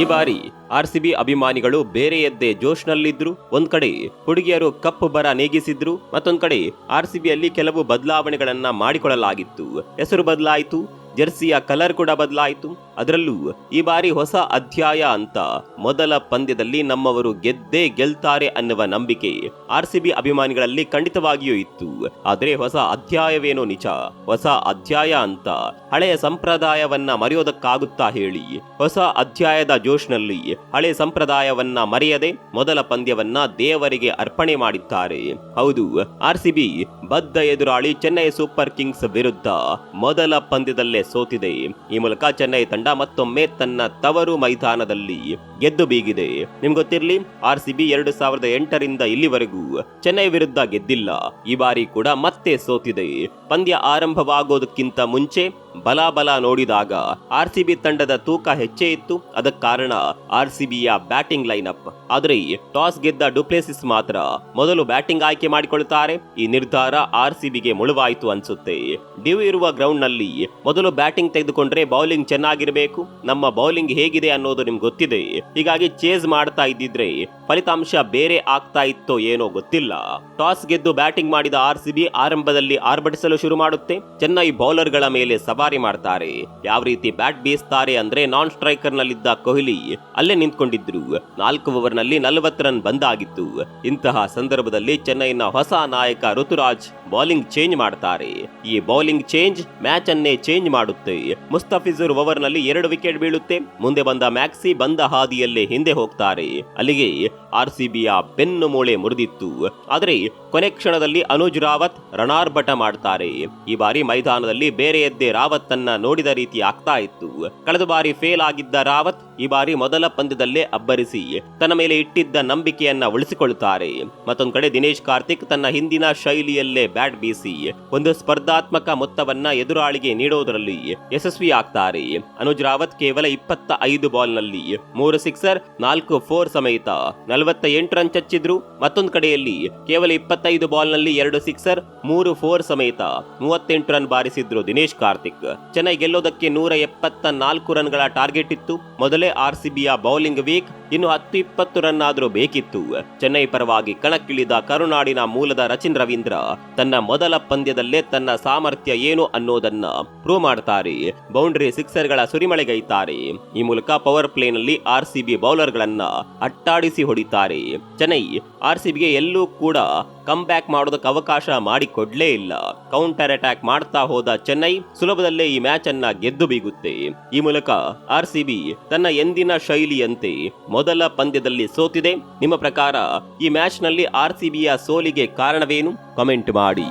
ಈ ಬಾರಿ R C B ಅಭಿಮಾನಿಗಳು ಬೇರೆಯದ್ದೇ ಜೋಶ್ನಲ್ಲಿದ್ರು. ಒಂದ್ ಕಡೆ ಹುಡುಗಿಯರು ಕಪ್ಪು ಬರ ನೀಗಿಸಿದ್ರು, ಮತ್ತೊಂದ್ ಕಡೆ ಆರ್ ಸಿ ಬಿಯಲ್ಲಿ ಕೆಲವು ಬದಲಾವಣೆಗಳನ್ನ ಮಾಡಿಕೊಳ್ಳಲಾಗಿತ್ತು. ಹೆಸರು ಬದಲಾಯಿತು. ಜೆರ್ಸಿಯ ಕಲರ್ ಕೂಡ ಬದಲಾಯಿತು. ಅದರಲ್ಲೂ ಈ ಬಾರಿ ಹೊಸ ಅಧ್ಯಾಯ ಅಂತ ಮೊದಲ ಪಂದ್ಯದಲ್ಲಿ ನಮ್ಮವರು ಗೆದ್ದೇ ಗೆಲ್ತಾರೆ ಅನ್ನುವ ನಂಬಿಕೆ ಆರ್ ಸಿ ಅಭಿಮಾನಿಗಳಲ್ಲಿ ಖಂಡಿತವಾಗಿಯೂ ಇತ್ತು. ಆದರೆ ಹೊಸ ಅಧ್ಯಾಯವೇನೋ ನಿಜ, ಹೊಸ ಅಧ್ಯಾಯ ಅಂತ ಹಳೆಯ ಸಂಪ್ರದಾಯವನ್ನ ಮರೆಯೋದಕ್ಕಾಗುತ್ತಾ ಹೇಳಿ, ಹೊಸ ಅಧ್ಯಾಯದ ಜೋಶ್ನಲ್ಲಿ ಹಳೆ ಸಂಪ್ರದಾಯವನ್ನ ಮರೆಯದೆ ಮೊದಲ ಪಂದ್ಯವನ್ನ ದೇವರಿಗೆ ಅರ್ಪಣೆ ಮಾಡಿದ್ದಾರೆ. ಹೌದು ಆರ್ ಸಿ ಬಿ ಬದ್ಧ ಎದುರಾಳಿ ಚೆನ್ನೈ ಸೂಪರ್ ಕಿಂಗ್ಸ್ ವಿರುದ್ಧ ಮೊದಲ ಪಂದ್ಯದಲ್ಲೇ ಸೋತಿದೆ. ಈ ಮೂಲಕ ಚೆನ್ನೈ ತಂಡ ಮತ್ತೊಮ್ಮೆ ತನ್ನ ತವರು ಮೈದಾನದಲ್ಲಿ ಗೆದ್ದು ಬೀಗಿದೆ. ನಿಮ್ಗೆ ಗೊತ್ತಿರಲಿ, ಆರ್ ಸಿ ಬಿ ಎರಡು ಸಾವಿರದ ಎಂಟರಿಂದ ಇಲ್ಲಿವರೆಗೂ ಚೆನ್ನೈ ವಿರುದ್ಧ ಗೆದ್ದಿಲ್ಲ. ಈ ಬಾರಿ ಕೂಡ ಮತ್ತೆ ಸೋತಿದೆ. ಪಂದ್ಯ ಆರಂಭವಾಗೋದಕ್ಕಿಂತ ಮುಂಚೆ ಬಲಾಬಲ ನೋಡಿದಾಗ ಆರ್ ಸಿ ಬಿ ತಂಡದ ತೂಕ ಹೆಚ್ಚೇ ಇತ್ತು. ಅದಕ್ಕೆ ಕಾರಣ ಆರ್ ಸಿ ಬಿಯ ಬ್ಯಾಟಿಂಗ್ ಅಪ್ ಆದರೆ ಟಾಸ್ ಗೆದ್ದ ಡುಪ್ಲೇಸಿಸ್ ಮಾತ್ರ ಮೊದಲು ಬ್ಯಾಟಿಂಗ್ ಆಯ್ಕೆ ಮಾಡಿಕೊಳ್ಳುತ್ತಾರೆ. ಈ ನಿರ್ಧಾರ ಆರ್ ಸಿ ಬಿಗೆ ಮುಳುವಾಯಿತು ಅನ್ಸುತ್ತೆ. ಡಿವ್ ಇರುವ ಗ್ರೌಂಡ್ನಲ್ಲಿ ಮೊದಲು ಬ್ಯಾಟಿಂಗ್ ತೆಗೆದುಕೊಂಡ್ರೆ ಬೌಲಿಂಗ್ ಚೆನ್ನಾಗಿರಬೇಕು. ನಮ್ಮ ಬೌಲಿಂಗ್ ಹೇಗಿದೆ ಅನ್ನೋದು ನಿಮ್ಗೆ ಗೊತ್ತಿದೆ. ಹೀಗಾಗಿ ಚೇಸ್ ಮಾಡ್ತಾ ಇದ್ದಿದ್ರೆ ಫಲಿತಾಂಶ ಬೇರೆ ಆಗ್ತಾ ಇತ್ತೋ ಏನೋ ಗೊತ್ತಿಲ್ಲ. ಟಾಸ್ ಗೆದ್ದು ಬ್ಯಾಟಿಂಗ್ ಮಾಡಿದ ಆರ್ ಸಿ ಬಿ ಆರಂಭದಲ್ಲಿ ಆರ್ಭಟಿಸಲು ಶುರು ಮಾಡುತ್ತೆ. ಚೆನ್ನೈ ಬೌಲರ್ಗಳ ಮೇಲೆ ಸವಾರಿ ಮಾಡ್ತಾರೆ. ಯಾವ ರೀತಿ ಬ್ಯಾಟ್ ಬೀಸ್ತಾರೆ ಅಂದ್ರೆ ನಾನ್ ಸ್ಟ್ರೈಕರ್ ನಲ್ಲಿದ್ದ ಕೊಹ್ಲಿ ಅಲ್ಲೇ ನಿಂತ್ಕೊಂಡಿದ್ರು. ನಾಲ್ಕು ಓವರ್ನಲ್ಲಿ ನಲವತ್ತು ರನ್ ಬಂದಾಗಿತ್ತು. ಇಂತಹ ಸಂದರ್ಭದಲ್ಲಿ ಚೆನ್ನೈನ ಹೊಸ ನಾಯಕ ಋತುರಾಜ್ ಬೌಲಿಂಗ್ ಚೇಂಜ್ ಮಾಡ್ತಾರೆ. ಈ ಬೌಲಿಂಗ್ ಚೇಂಜ್ ಮ್ಯಾಚ್ ಅನ್ನೇ ಚೇಂಜ್ ಮಾಡುತ್ತೆ. ಮುಸ್ತಫಿಜುರ್ ಓವರ್ನಲ್ಲಿ ಎರಡು ವಿಕೆಟ್ ಬೀಳುತ್ತೆ. ಮುಂದೆ ಬಂದ ಮ್ಯಾಕ್ಸಿ ಬಂದ ಹಾದಿಯಲ್ಲೇ ಹಿಂದೆ ಹೋಗ್ತಾರೆ. ಅಲ್ಲಿಗೆ ಆರ್ ಸಿ ಬೆನ್ನು ಮೂಳೆ ಮುರಿದಿತ್ತು. ಆದರೆ ಕೊನೆ ಕ್ಷಣದಲ್ಲಿ ಅನುಜ್ ರಾವತ್ ರಣಾರ್ಭಟ ಮಾಡ್ತಾರೆ. ಈ ಬಾರಿ ಮೈದಾನದಲ್ಲಿ ಬೇರೆಯದ್ದೇ ರಾವತ್ ಅನ್ನ ನೋಡಿದ ರೀತಿ ಆಗ್ತಾ ಇತ್ತು. ಕಳೆದ ಬಾರಿ ಫೇಲ್ ಆಗಿದ್ದ ರಾವತ್ ಈ ಬಾರಿ ಮೊದಲ ಪಂದ್ಯದಲ್ಲೇ ಅಬ್ಬರಿಸಿ ತನ್ನ ಮೇಲೆ ಇಟ್ಟಿದ್ದ ನಂಬಿಕೆಯನ್ನ ಉಳಿಸಿಕೊಳ್ಳುತ್ತಾರೆ. ಮತ್ತೊಂದು ಕಡೆ ದಿನೇಶ್ ಕಾರ್ತಿಕ್ ತನ್ನ ಹಿಂದಿನ ಶೈಲಿಯಲ್ಲೇ ಬ್ಯಾಟ್ ಬೀಸಿ ಒಂದು ಸ್ಪರ್ಧಾತ್ಮಕ ಮೊತ್ತವನ್ನ ಎದುರಾಳಿಗೆ ನೀಡೋದರಲ್ಲಿ ಯಶಸ್ವಿ ಆಗ್ತಾರೆ ಅನುಜ್ ರಾವತ್ ಕೇವಲ ಇಪ್ಪತ್ತ ಐದು ಬಾಲ್ನಲ್ಲಿ ಮೂರು ಸಿಕ್ಸರ್, ನಾಲ್ಕು ಫೋರ್ ಸಮೇತ ನಲವತ್ತ ಎಂಟು ರನ್ ಚಚ್ಚಿದ್ರು. ಮತ್ತೊಂದು ಕಡೆಯಲ್ಲಿ ಕೇವಲ ಇಪ್ಪತ್ತೈದು ಬಾಲ್ನಲ್ಲಿ ಎರಡು ಸಿಕ್ಸರ್, ಮೂರು ಫೋರ್ ಸಮೇತ ಮೂವತ್ತೆಂಟು ರನ್ ಬಾರಿಸಿದ್ರು ದಿನೇಶ್ ಕಾರ್ತಿಕ್. ಚೆನ್ನೈ ಗೆಲ್ಲೋದಕ್ಕೆ ನೂರ ಎಪ್ಪತ್ತ ನಾಲ್ಕು ರನ್ಗಳ ಟಾರ್ಗೆಟ್ ಇತ್ತು. ಮೊದಲೇ ಆರ್ ಸಿಬಿಯ ಬೌಲಿಂಗ್ ವೀಕ್, ಇನ್ನು ಹತ್ತು ಇಪ್ಪತ್ತು ರನ್ ಆದರೂ ಬೇಕಿತ್ತು. ಚೆನ್ನೈ ಪರವಾಗಿ ಕಣಕ್ಕಿಳಿದ ಕರುನಾಡಿನ ಮೂಲದ ರಚಿನ್ ರವೀಂದ್ರ ತನ್ನ ಮೊದಲ ಪಂದ್ಯದಲ್ಲೇ ತನ್ನ ಸಾಮರ್ಥ್ಯ ಏನು ಅನ್ನೋದನ್ನ ಪ್ರೂವ್ ಮಾಡ್ತಾರೆ. ಬೌಂಡ್ರಿ ಸಿಕ್ಸರ್ಗಳ ಸುರಿಮಳೆಗೈತಾರೆ. ಈ ಮೂಲಕ ಪವರ್ ಪ್ಲೇನಲ್ಲಿ ಆರ್ ಸಿಬಿ ಬೌಲರ್ಗಳನ್ನ ಅಟ್ಟಾಡಿಸಿ ಹೊಡಿತಾರೆ. ಚೆನ್ನೈ ಆರ್ ಸಿಬಿಗೆ ಎಲ್ಲೂ ಕೂಡ ಕಮ್ ಬ್ಯಾಕ್ ಮಾಡೋದಕ್ಕೆ ಅವಕಾಶ ಮಾಡಿಕೊಡ್ಲೇ ಇಲ್ಲ. ಕೌಂಟರ್ ಅಟ್ಯಾಕ್ ಮಾಡ್ತಾ ಹೋದ ಚೆನ್ನೈ ಸುಲಭದಲ್ಲೇ ಈ ಮ್ಯಾಚ್ ಅನ್ನ ಗೆದ್ದು ಬೀಗುತ್ತೆ. ಈ ಮೂಲಕ ಆರ್ ಸಿ ತನ್ನ ಎಂದಿನ ಶೈಲಿಯಂತೆ ಮೊದಲ ಪಂದ್ಯದಲ್ಲಿ ಸೋತಿದೆ. ನಿಮ್ಮ ಪ್ರಕಾರ ಈ ಮ್ಯಾಚ್ನಲ್ಲಿ ಆರ್ ಸಿ ಸೋಲಿಗೆ ಕಾರಣವೇನು? ಕಮೆಂಟ್ ಮಾಡಿ.